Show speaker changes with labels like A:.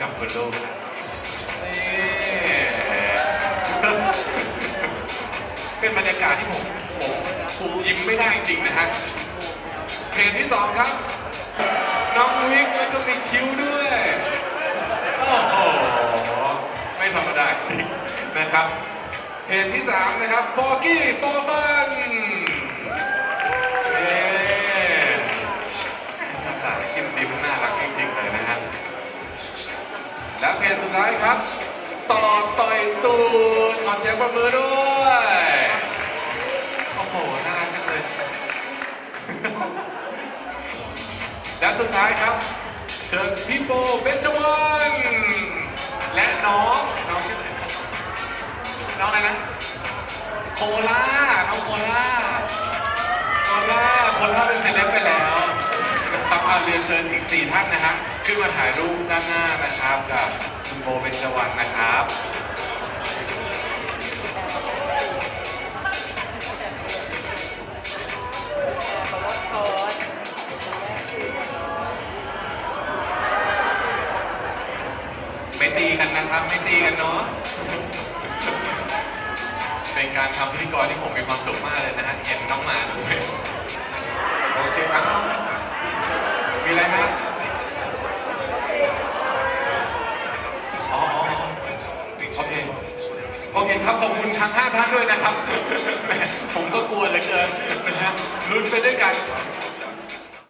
A: กับคุณลูกนี่เป็นบรรยากาศที่ผมผมผมยิ้มไม่ได้จริงนะฮะเพลงที่สองครับ น้องวิกแล้วก็มีคิ้วด้วยโอ้โหไม่ธรรมดาจริงนะครับเพลงที่สามนะครับ f o r g y for Fun เสุดท้ายครับต่อต่อยตูดขอเสียงประมือด้วยโอ้โหน่ารักจังเลยและสุดท้ายครับ เชิญพี่โบเบนจวันและน้องน้องชื่ออะไรนะน้องอะไรนะโคล่าน้องโคล่าโคล่าโคล่าเป็นเซเลบไปแล้วนะครับเอาเรียนเชิญอีกสี่ท่านนะฮะขึ้นมาถ่ายรูปด้านหน้านะครับกับ บเบนจวันนะครับไม่ตีกันนะครับ ไม่ตีกันเนาะเป็นการทำพิธีกรที่ผมมีความสุขมากเลยนะฮะเห็นน้องหมาด้วยโอเคครับมีอะไรฮะอ๋ ครับขอบคุณทั้งห้าท่านด้วยนะครับ ผมก็กลัวเหลือเกินนะฮะลุ้นไปด้วยกัน